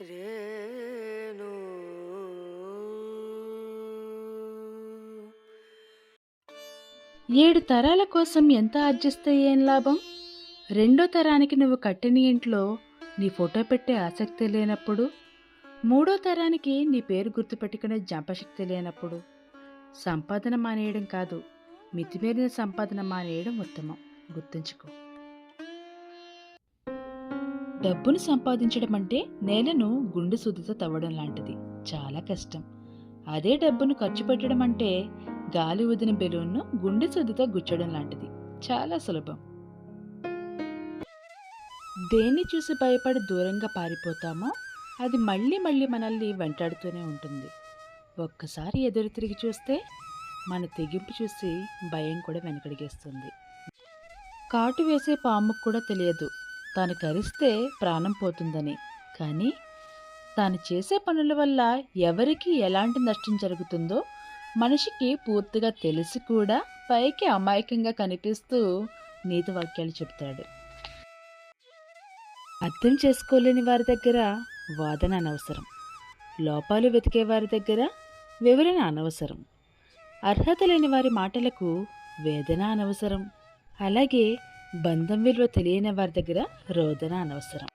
రేణు. ఏడు తరాల కోసం ఎంత ఆర్జిస్తే ఏం లాభం? రెండో తరానికి నువ్వు కట్టిన ఇంట్లో నీ ఫోటో పెట్టే ఆసక్తి లేనప్పుడు మూడో తరానికి నీ పేరు గుర్తుపెట్టుకునే జంపశక్తి లేనప్పుడు సంపాదన మానేయడం కాదు మితిమీరిన సంపాదన మానేయడం ఉత్తమం. గుర్తుంచుకో. డబ్బును సంపాదించడం అంటే నేలను గుండె సుద్దితో తవ్వడం లాంటిది. చాలా కష్టం. అదే డబ్బును ఖర్చు పెట్టడం అంటే గాలి వదిన బెలూన్ను గుండె సుద్దితో గుచ్చడం లాంటిది. చాలా సులభం. దేన్ని చూసి భయపడి దూరంగా పారిపోతామో అది మళ్ళీ మళ్ళీ మనల్ని వెంటాడుతూనే ఉంటుంది. ఒక్కసారి ఎదురు తిరిగి చూస్తే మన తెగింపు చూసి భయం కూడా వెనకడిగేస్తుంది. కాటు వేసే పాముకు కూడా తెలియదు. తాను కరిస్తే ప్రాణం పోతుందని. కానీ తాను చేసే పనుల వల్ల ఎవరికి ఎలాంటి నష్టం జరుగుతుందో మనిషికి పూర్తిగా తెలిసి కూడా పైకి అమాయకంగా కనిపిస్తూ నీతి వాక్యాలు చెబుతాడు. అర్థం చేసుకోలేని వారి దగ్గర వాదన అనవసరం. లోపాలు వెతికే వారి దగ్గర వివరణ అనవసరం. అర్హత లేని వారి మాటలకు వేదన అనవసరం. అలాగే బంధం విలువ తెలియని వారి దగ్గర రోదన అనవసరం.